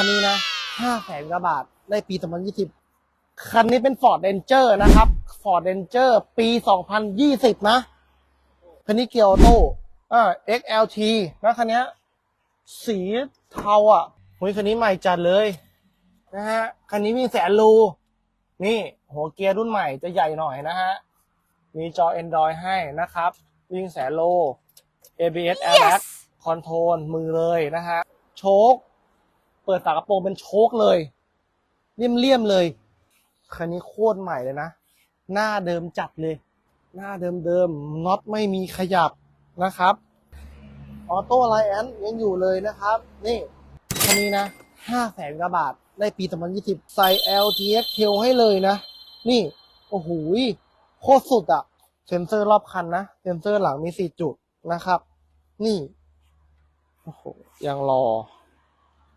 คันนี้นะห้าแสนกว่าบาทได้ปี 2020 คันนี้เป็น Ford Ranger นะครับ Ford Ranger ปี 2020 นะ คันนี้เกียร์ออโต้อ่า XLT นะคันเนี้ยสีเทาอะเฮ้ยคันนี้ใหม่จัดเลยนะฮะ คันนี้วิ่งแสนรู นี่ หัวเกียร์รุ่นใหม่จะใหญ่หน่อยนะฮะ มีจอ Android ให้นะครับ วิ่งแสนโล ABS Airbag คอนโทรลมือเลยนะฮะ โชค เปิดฝากระโปรงเป็นโชคเลย เลี่ยมๆเลย คันนี้โคตรใหม่เลยนะ หน้าเดิมจัดเลย หน้าเดิมๆน็อตไม่มีขยับนะครับ ออโต้ไลแอนยังอยู่เลยนะครับ นี่คันนี้นะห้าแสนกว่าบาทได้ปี 2020 ใส่ LTX Tail ให้เลยนะ นี่ โอ้โหโคตรสุดอะเซนเซอร์รอบคันนะ เซนเซอร์หลังมี 4 จุดนะครับ นี่ โอ้โห ยังรอ